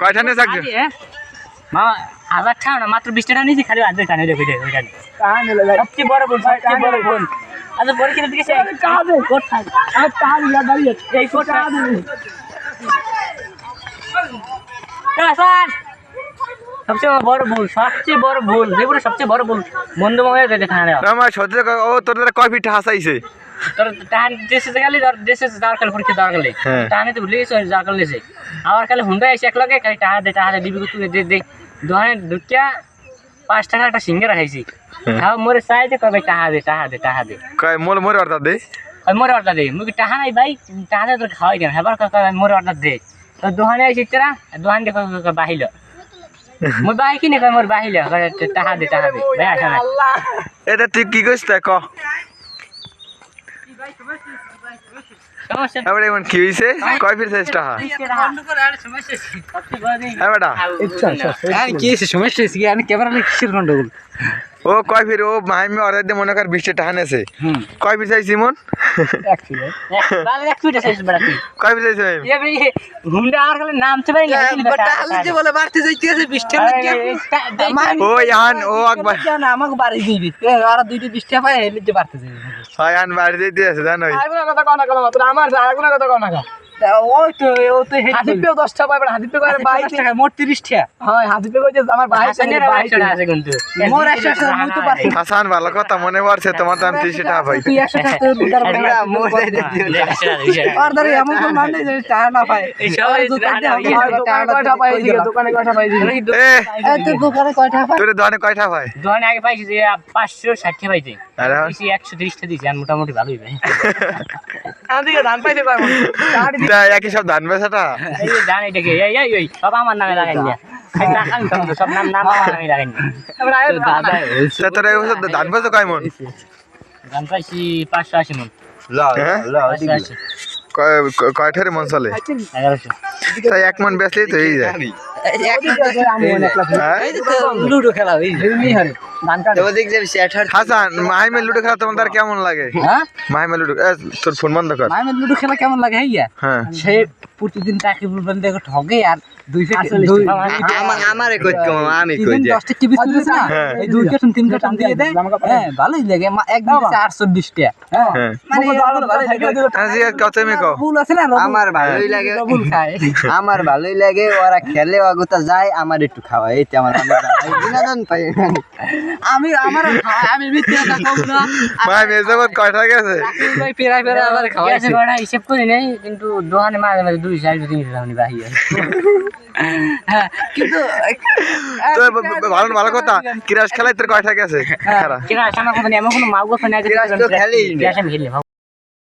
কয়টা নিয়ে থাকবে মা হাজার টাকা না মাত্র বিশ টাকা নিয়েছি খালি আধ টাকা নিয়ে দেখো ওইখানে সবচেয়ে বড় বুল সবচেয়ে বড় বুল আচ্ছা বড় কিনে দিকে এই কোট সবচেয়ে বড় ভুল সবচেয়ে বড় ভুল যেগুলো সবচেয়ে বড় ভুল বন্ধু যেতে খানা কথা, ও তোর কয় ফিট হাসাইছে তোর টান দেশে গেলে ধর দেশে যাওয়ার কালে পরীক্ষা দেওয়ার কালে। হ্যাঁ। টানে তো ভুলে গেছো যাওয়ার কালে লেছে আবার কালে হুন্ডা এসে এক লগে খালি টাকা দে টাকা দে দিবি তুই দে দে। দোকানে ঢুকিয়া পাঁচ টাকা একটা সিঙ্গারা খাইছি। হ্যাঁ। খাও মোরে চাইতে কবে টাকা দে টাকা দে টাকা দে। কয় মোর মোর অর্ডার দে। মোরে অর্ডার দে। মুখে টাকা নাই ভাই টাকা দে তোর খাওয়াই দেন হেবার কাকা মোরে অর্ডার দে। তো দোকানে এসে তেরা দোকান দেখো বাহিল। মোর বাহি কিনে কয় মোর বাহিল। টাকা দে টাকা দে। ভাই আসা না এটা তুই কি করিস তা ক? সমস্যা এবার এমন কি হয়েছে কয় ফিট সাইজ টাহা হ্যাঁ বেটা কি সমস্যা কি? আমি ক্যামেরা কিসের গন্ডগোল? ও কয় ফিট? ও মাইমি অর্ডার দিয়ে মনে কর বিশটা টাহা নেছে হুম। কয় ফিট সাইজ সিমন বালে এক ফিট আছে কয় ফিট সাইজ মাইম? এ ভাই হুন্ডা আর গেলে নামতে পারি না। যে বলে বাড়তে যাইতে আছে বৃষ্টি ও ইয়ান ও একবার আমাকে বাড়ি দিবি। আর দুইটা বৃষ্টি পায় বাড়তে যাবি ইয়ান বাড়ি দিয়ে দিয়েছে জানোই। আগুনা কথা কনা কনা মাত্র আমার আগুনা কথা কনা? কা ওই তো ও তো হাদিপ 10 টাকা পাবে হাদিপ পেও 22 টাকা মোট 30 টাকা হয় হাদিপ পেও আমার ভাই হাসানের ভাই একশো আছে কিন্তু। মোর একশো আছে, মুই তো পারি। হাসান ভালো কথা মনে পড়ছে তোমার দাম তিরিশ টাকা ভাই। তুই 100 টাকা তো উদার আর ধরে এমন কোন মানে যে টাকা না পায়। আর দোকানে কয়টা দিকে দোকানে কয়টা এ দোকানে পাই তোর দোকানে কয়টা ভাই দোকানে আগে পাইছি যে পাঁচশো ষাটটা আরে হ্যাঁ। বেশি একশো তিরিশটা দিয়েছি আর মোটামুটি ভালোই ভাই। আমাদেরকে ধান পাইতে পারব তা একই সব ধান বেচাটা? এই যে জান এটাকে এই এই ওই সব আমার নামে লাগাই না টাকা নিতাম তো, সব নাম নাম আমার নামে লাগাই না দাদা তা তোর এবছর ধান বেচো কয় মন? পাইছি পাঁচশো আশি মন। হ্যাঁ? কয়- মন চলে? তাই এক মন বেচলেই তো এই যায় হ্যাঁ? লুডো খেলা হাসান লুডো খেলা তোমার কেমন লাগে? হ্যাঁ? মাহিমে লুডো এ, তোর ফোন বন্ধ কর। মায়ের লুডো খেলা কেমন লাগে হ্যাঁ। সে প্রতিদিন তাকে বলবেন দেখো ঠগে আর দুই আমার- কই কম আমি কই যে? তুলেছে না? হ্যাঁ। এই দুই কার্টন তিন কার্টন দিয়ে দেয়। হ্যাঁ ভালোই লাগে। একদিন হ্যাঁ। হ্যাঁ। মানে হ্যাঁ, কত কও। আছে না আমার ভালোই লাগে। রবুল খায়। আমার ভালোই লাগে ওরা খেলে অগতা যায় আমার একটু খাওয়া এই তো আমার আমার বিনোদন পাই। আমি আমার আমি মিথ্যা কথা না। ভাই জগৎ কয়টা গেছে ভাই পেরাই পেরাই আবার খাওয়া গেছে খাওয়াইছে। বড় হিসেব করি নাই কিন্তু দোকানে মাঝে মাঝে দুই সাইড তিন বাহির। হ্যাঁ কিন্তু ভালো ভালো কথা। কিরাস খেলায় তোর কয়টা গেছে খেলা আমার কোনো এমন কোনো মাল গোছ নাই কিরাস তো খেলি না। আমি খেলি।